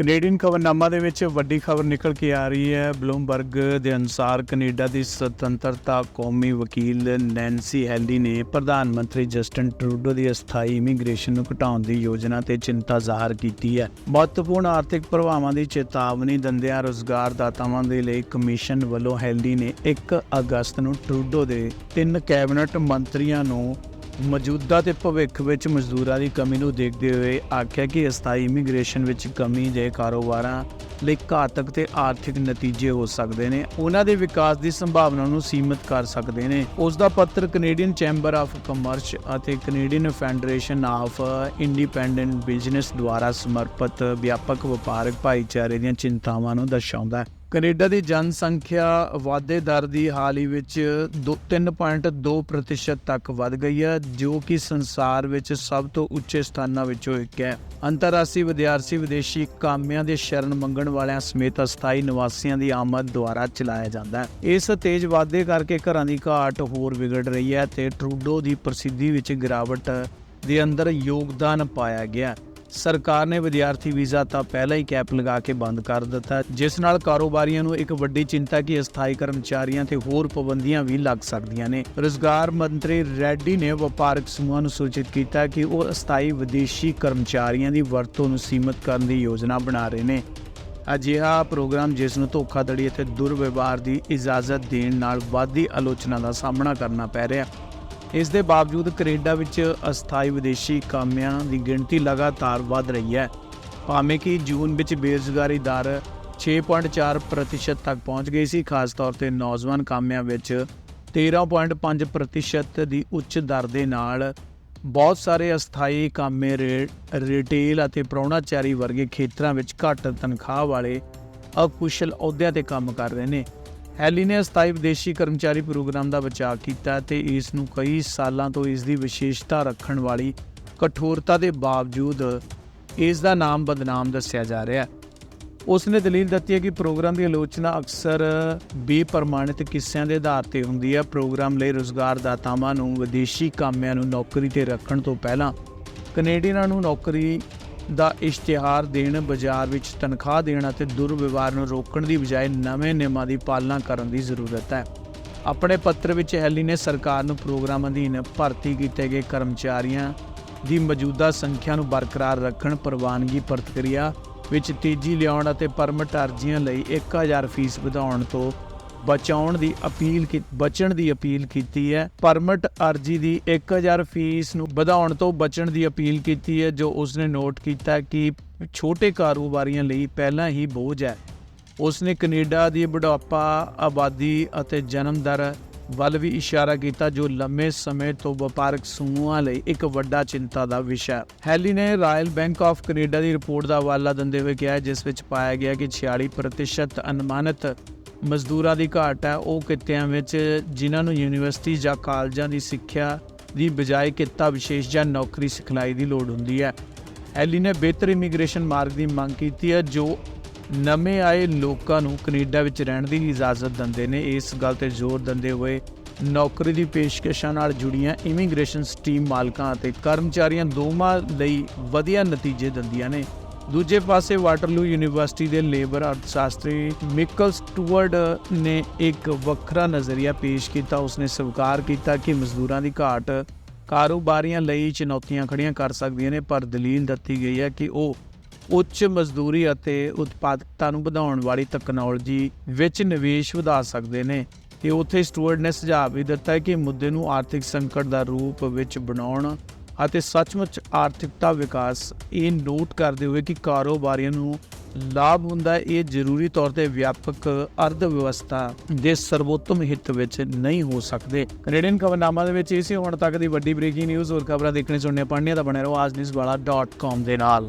Canadian ਖਬਰਨਾਮਾ ਦੇ ਵਿੱਚ ਵੱਡੀ ਖਬਰ ਨਿਕਲ ਕੇ ਆ ਰਹੀ ਹੈ। ਬਲੂਮਬਰਗ ਦੇ ਅਨੁਸਾਰ ਕੈਨੇਡਾ ਦੀ ਸੁਤੰਤਰਤਾ ਕੌਮੀ ਵਕੀਲ ਨੈਂਸੀ ਹੈਲੀ ਨੇ ਪ੍ਰਧਾਨ ਮੰਤਰੀ ਜਸਟਨ ਟਰੂਡੋ ਦੀ ਅਸਥਾਈ ਇਮੀਗ੍ਰੇਸ਼ਨ ਨੂੰ ਘਟਾਉਣ ਦੀ ਯੋਜਨਾ ਤੇ ਚਿੰਤਾ ਜ਼ਾਹਰ ਕੀਤੀ ਹੈ। ਮਹੱਤਵਪੂਰਨ ਆਰਥਿਕ ਪ੍ਰਭਾਵਾਂ ਦੀ ਚੇਤਾਵਨੀ ਦਿੰਦਿਆਂ ਰੋਜ਼ਗਾਰਦਾਤਾਵਾਂ ਦੇ ਲਈ ਕਮਿਸ਼ਨ ਵੱਲੋਂ ਹੈਲੀ ਨੇ 1 ਅਗਸਤ ਨੂੰ ਟਰੂਡੋ ਦੇ ਤਿੰਨ ਕੈਬਨਿਟ ਮੰਤਰੀਆਂ ਨੂੰ ਮੌਜੂਦਾ ਤੇ ਭਵਿੱਖ ਵਿੱਚ ਮਜ਼ਦੂਰਾਂ ਦੀ ਕਮੀ ਨੂੰ ਦੇਖਦੇ ਹੋਏ ਆਖਿਆ ਕਿ ਅਸਥਾਈ ਇਮੀਗ੍ਰੇਸ਼ਨ ਵਿੱਚ ਕਮੀ ਦੇ ਕਾਰੋਬਾਰਾਂ ਲਈ ਘਾਤਕ ਤੇ ਆਰਥਿਕ ਨਤੀਜੇ ਹੋ ਸਕਦੇ ਨੇ। ਉਹਨਾਂ ਦੇ ਵਿਕਾਸ ਦੀ ਸੰਭਾਵਨਾ ਨੂੰ ਸੀਮਿਤ ਕਰ ਸਕਦੇ ਨੇ। ਉਸ ਦਾ ਪੱਤਰ ਕੈਨੇਡੀਅਨ ਚੈਂਬਰ ਆਫ ਕਮਰਸ ਅਤੇ Canadian federation of independent business ਦੁਆਰਾ ਸਮਰਪਿਤ ਵਿਆਪਕ ਵਪਾਰਕ ਭਾਈਚਾਰੇ ਦੀਆਂ ਚਿੰਤਾਵਾਂ ਨੂੰ ਦਰਸਾਉਂਦਾ ਹੈ। ਕੈਨੇਡਾ ਦੀ ਜਨਸੰਖਿਆ ਵਾਧੇ ਦਰ ਦੀ ਹਾਲ ਹੀ ਵਿੱਚ ਦੋ- 3.2% ਤੱਕ ਵਧ ਗਈ ਹੈ, ਜੋ ਕਿ ਸੰਸਾਰ ਵਿੱਚ ਸਭ ਤੋਂ ਉੱਚੇ ਸਥਾਨਾਂ ਵਿੱਚੋਂ ਇੱਕ ਹੈ। ਅੰਤਰਰਾਸ਼ਟਰੀ ਵਿਦਿਆਰਥੀ ਵਿਦੇਸ਼ੀ ਕਾਮਿਆਂ ਦੇ ਸ਼ਰਨ ਮੰਗਣ ਵਾਲਿਆਂ ਸਮੇਤ ਅਸਥਾਈ ਨਿਵਾਸੀਆਂ ਦੀ ਆਮਦ ਦੁਆਰਾ ਚਲਾਇਆ ਜਾਂਦਾ ਹੈ। ਇਸ ਤੇਜ਼ ਵਾਧੇ ਕਰਕੇ ਘਰਾਂ ਦੀ ਘਾਟ ਹੋਰ ਵਿਗੜ ਰਹੀ ਹੈ ਤੇ ਟਰੂਡੋ ਦੀ ਪ੍ਰਸਿੱਧੀ ਵਿੱਚ ਗਿਰਾਵਟ ਦੇ ਅੰਦਰ ਯੋਗਦਾਨ ਪਾਇਆ ਗਿਆ ਸਰਕਾਰ ਨੇ ਵਿਦਿਆਰਥੀ ਵੀਜ਼ਾ ਤਾਂ ਪਹਿਲਾਂ ਹੀ ਕੈਪ ਲਗਾ ਕੇ ਬੰਦ ਕਰ ਦਿੱਤਾ ਜਿਸ ਨਾਲ ਕਾਰੋਬਾਰੀਆਂ ਨੂੰ ਇੱਕ ਵੱਡੀ ਚਿੰਤਾ ਕਿ ਅਸਥਾਈ ਕਰਮਚਾਰੀਆਂ ਤੇ ਹੋਰ ਪਾਬੰਦੀਆਂ ਵੀ ਲੱਗ ਸਕਦੀਆਂ ਨੇ। ਰੋਜ਼ਗਾਰ ਮੰਤਰੀ ਰੈਡੀ ਨੇ ਵਪਾਰਕ ਸਮੂਹਾਂ ਨੂੰ ਸੂਚਿਤ ਕੀਤਾ ਕਿ ਉਹ ਅਸਥਾਈ ਵਿਦੇਸ਼ੀ ਕਰਮਚਾਰੀਆਂ ਦੀ ਵਰਤੋਂ ਨੂੰ ਸੀਮਿਤ ਕਰਨ ਦੀ ਯੋਜਨਾ ਬਣਾ ਰਹੇ ਨੇ। ਅਜਿਹਾ ਪ੍ਰੋਗਰਾਮ ਜਿਸ ਨੂੰ ਧੋਖਾਧੜੀ ਅਤੇ ਦੁਰਵਿਵਹਾਰ ਦੀ ਇਜਾਜ਼ਤ ਦੇਣ ਨਾਲ ਵਾਧੀ ਆਲੋਚਨਾ ਦਾ ਸਾਹਮਣਾ ਕਰਨਾ ਪੈ ਰਿਹਾ ਇਸ ਦੇ ਬਾਵਜੂਦ ਕੈਨੇਡਾ ਵਿੱਚ ਅਸਥਾਈ ਵਿਦੇਸ਼ੀ ਕਾਮਿਆਂ ਦੀ ਗਿਣਤੀ ਲਗਾਤਾਰ ਵਧ ਰਹੀ ਹੈ। ਭਾਵੇਂ ਕਿ ਜੂਨ ਵਿੱਚ ਬੇਰੁਜ਼ਗਾਰੀ ਦਰ 6.4% ਤੱਕ ਪਹੁੰਚ ਗਈ ਸੀ, ਖਾਸ ਤੌਰ ਤੇ ਨੌਜਵਾਨ ਕਾਮਿਆਂ ਵਿੱਚ 13.5% ਦੀ ਉੱਚ ਦਰ ਦੇ ਨਾਲ ਬਹੁਤ ਸਾਰੇ ਅਸਥਾਈ ਕਾਮੇ ਰੇ- ਰਿਟੇਲ ਅਤੇ ਪ੍ਰਾਹੁਣਾਚਾਰੀ ਵਰਗੇ ਖੇਤਰਾਂ ਵਿੱਚ ਘੱਟ ਤਨਖਾਹ ਵਾਲੇ ਅਕੁਸ਼ਲ ਅਹੁਦਿਆਂ ਤੇ ਕੰਮ ਕਰ ਰਹੇ ਨੇ। ਹੈਲੀ ਨੇ ਸਥਾਈ ਵਿਦੇਸ਼ੀ ਕਰਮਚਾਰੀ ਪ੍ਰੋਗਰਾਮ ਦਾ ਬਚਾਅ ਕੀਤਾ ਤੇ ਇਸ ਨੂੰ ਕਈ ਸਾਲਾਂ ਤੋਂ ਇਸ ਦੀ ਵਿਸ਼ੇਸ਼ਤਾ ਰੱਖਣ ਵਾਲੀ ਕਠੋਰਤਾ ਦੇ ਬਾਵਜੂਦ ਇਸ ਦਾ ਨਾਮ ਬਦਨਾਮ ਦੱਸਿਆ ਜਾ ਰਿਹਾ ਹੈ। ਉਸ ਨੇ ਦਲੀਲ ਦਿੱਤੀ ਹੈ ਕਿ ਪ੍ਰੋਗਰਾਮ ਦੀ ਆਲੋਚਨਾ ਅਕਸਰ ਬੇਪ੍ਰਮਾਣਿਤ ਕਿੱਸਿਆਂ ਦੇ ਆਧਾਰ ਤੇ ਹੁੰਦੀ ਹੈ। ਪ੍ਰੋਗਰਾਮ ਲਈ ਰੁਜ਼ਗਾਰਦਾਤਾਵਾਂ ਨੂੰ ਵਿਦੇਸ਼ੀ ਕਾਮਿਆਂ ਨੂੰ ਨੌਕਰੀ ਤੇ ਰੱਖਣ ਤੋਂ ਪਹਿਲਾਂ ਕੈਨੇਡੀਅਨਾਂ ਨੂੰ ਨੌਕਰੀ ਦਾ ਇਸ਼ਤਿਹਾਰ ਦੇਣ, ਬਾਜ਼ਾਰ ਵਿੱਚ ਤਨਖਾਹ ਦੇਣ ਅਤੇ ਦੁਰਵਿਵਹਾਰ ਨੂੰ ਰੋਕਣ ਦੀ ਬਜਾਏ ਨਵੇਂ ਨਿਯਮਾਂ ਦੀ ਪਾਲਣਾ ਕਰਨ ਦੀ ਜ਼ਰੂਰਤ ਹੈ। ਆਪਣੇ ਪੱਤਰ ਵਿੱਚ ਹੈਲੀ ਨੇ ਸਰਕਾਰ ਨੂੰ ਪ੍ਰੋਗਰਾਮ ਅਧੀਨ ਭਰਤੀ ਕੀਤੇ ਗਏ ਕਰਮਚਾਰੀਆਂ ਦੀ ਮੌਜੂਦਾ ਸੰਖਿਆ ਨੂੰ ਬਰਕਰਾਰ ਰੱਖਣ, ਪ੍ਰਵਾਨਗੀ ਪ੍ਰਕਿਰਿਆ ਵਿੱਚ ਤੇਜ਼ੀ ਲਿਆਉਣ ਅਤੇ ਪਰਮਿਟ ਅਰਜ਼ੀਆਂ ਲਈ 1000 ਫੀਸ ਵਧਾਉਣ ਤੋਂ ਬਚਾਉਣ ਦੀ ਅਪੀਲ ਕੀ, ਬਚਣ ਦੀ ਅਪੀਲ ਕੀਤੀ ਹੈ। ਪਰਮਿਟ ਅਰਜ਼ੀ ਦੀ 1000 ਫੀਸ ਨੂੰ ਵਧਾਉਣ ਤੋਂ ਬਚਣ ਦੀ ਅਪੀਲ ਕੀਤੀ ਹੈ, ਜੋ ਉਸਨੇ ਨੋਟ ਕੀਤਾ ਕਿ ਛੋਟੇ ਕਾਰੋਬਾਰੀਆਂ ਲਈ ਪਹਿਲਾਂ ਹੀ ਬੋਝ ਹੈ। ਉਸਨੇ ਕੈਨੇਡਾ ਦੀ ਬੁਢਾਪਾ, ਆਬਾਦੀ ਅਤੇ ਜਨਮ ਦਰ ਵੱਲ ਵੀ ਇਸ਼ਾਰਾ ਕੀਤਾ, ਜੋ ਲੰਮੇ ਸਮੇਂ ਤੋਂ ਵਪਾਰਕ ਸਮੂਹਾਂ ਲਈ ਇੱਕ ਵੱਡਾ ਚਿੰਤਾ ਦਾ ਵਿਸ਼ਾ ਹੈਲੀ ਨੇ ਰਾਇਲ ਬੈਂਕ ਆਫ ਕੈਨੇਡਾ ਦੀ ਰਿਪੋਰਟ ਦਾ ਹਵਾਲਾ ਦਿੰਦੇ ਹੋਏ ਕਿਹਾ ਜਿਸ ਵਿੱਚ ਪਾਇਆ ਗਿਆ ਕਿ 46% ਅਨੁਮਾਨਿਤ ਮਜ਼ਦੂਰਾਂ ਦੀ ਘਾਟ ਹੈ। ਉਹ ਕਿੱਤਿਆਂ ਵਿੱਚ ਜਿਨ੍ਹਾਂ ਨੂੰ ਯੂਨੀਵਰਸਿਟੀ ਜਾਂ ਕਾਲਜਾਂ ਦੀ ਸਿੱਖਿਆ ਦੀ ਬਜਾਏ ਕਿੱਤਾ ਵਿਸ਼ੇਸ਼ ਜਾਂ ਨੌਕਰੀ ਸਿਖਲਾਈ ਦੀ ਲੋੜ ਹੁੰਦੀ ਹੈ। ਐਲੀ ਨੇ ਬਿਹਤਰ ਇਮੀਗ੍ਰੇਸ਼ਨ ਮਾਰਗ ਦੀ ਮੰਗ ਕੀਤੀ ਹੈ, ਜੋ ਨਵੇਂ ਆਏ ਲੋਕਾਂ ਨੂੰ ਕੈਨੇਡਾ ਵਿੱਚ ਰਹਿਣ ਦੀ ਇਜਾਜ਼ਤ ਦਿੰਦੇ ਨੇ। ਇਸ ਗੱਲ ਤੇ ਜ਼ੋਰ ਦਿੰਦੇ ਹੋਏ ਨੌਕਰੀ ਦੀ ਪੇਸ਼ਕਸ਼ਾਂ ਨਾਲ ਜੁੜੀਆਂ ਇਮੀਗ੍ਰੇਸ਼ਨ ਸਟੀਮ ਮਾਲਕਾਂ ਅਤੇ ਕਰਮਚਾਰੀਆਂ ਦੋਵਾਂ ਲਈ ਵਧੀਆ ਨਤੀਜੇ ਦਿੰਦੀਆਂ ਨੇ। ਦੂਜੇ ਪਾਸੇ ਵਾਟਰਲੂ ਯੂਨੀਵਰਸਿਟੀ ਦੇ ਲੇਬਰ ਅਰਥਸ਼ਾਸਤਰੀ ਮਿਕਲ ਸਟੂਅਰਡ ਨੇ ਇੱਕ ਵੱਖਰਾ ਨਜ਼ਰੀਆ ਪੇਸ਼ ਕੀਤਾ। ਉਸਨੇ ਸਵੀਕਾਰ ਕੀਤਾ ਕਿ ਮਜ਼ਦੂਰਾਂ ਦੀ ਘਾਟ ਕਾਰੋਬਾਰੀਆਂ ਲਈ ਚੁਣੌਤੀਆਂ ਖੜੀਆਂ ਕਰ ਸਕਦੀਆਂ ਨੇ, ਪਰ ਦਲੀਲ ਦਿੱਤੀ ਗਈ ਹੈ ਕਿ ਉਹ ਉੱਚ ਮਜ਼ਦੂਰੀ ਅਤੇ ਉਤਪਾਦਕਤਾ ਨੂੰ ਵਧਾਉਣ ਵਾਲੀ ਤਕਨਾਲੋਜੀ ਵਿੱਚ ਨਿਵੇਸ਼ ਵਧਾ ਸਕਦੇ ਨੇ। ਤੇ ਉੱਥੇ ਸਟੂਅਰਡ ਨੇ ਸੁਝਾਅ ਵੀ ਦਿੱਤਾ ਕਿ ਮੁੱਦੇ ਨੂੰ ਆਰਥਿਕ ਸੰਕਟ ਦਾ ਰੂਪ ਵਿੱਚ ਬਣਾਉਣ ਅਤੇ ਸੱਚਮੁੱਚ ਆਰਥਿਕਤਾ ਵਿਕਾਸ ਇਹ ਨੋਟ ਕਰਦੇ ਹੋਏ ਕਿ ਕਾਰੋਬਾਰੀਆਂ ਨੂੰ ਲਾਭ ਹੁੰਦਾ ਹੈ, ਇਹ ਜ਼ਰੂਰੀ ਤੌਰ ਤੇ ਵਿਆਪਕ ਅਰਥ ਵਿਵਸਥਾ ਦੇ ਸਰਵੋਤਮ ਹਿੱਤ ਵਿੱਚ ਨਹੀਂ ਹੋ ਸਕਦੇ। ਕੈਨੇਡੀਅਨ ਖਬਰਨਾਮਾ ਦੇ ਵਿੱਚ ਇਹ ਹੁਣ ਤੱਕ ਦੀ ਵੱਡੀ ਬ੍ਰੇਕਿੰਗ ਨਿਊਜ਼, ਹੋਰ ਖਬਰਾਂ ਦੇਖਣੇ ਸੁਣਨੇ, ਪੜ੍ਹਨੀਆਂ ਤਾਂ ਬਣੇ ਰਹੋ ਆਜਨਿਊਜ਼ਵਾਲਾ.com ਦੇ ਨਾਲ।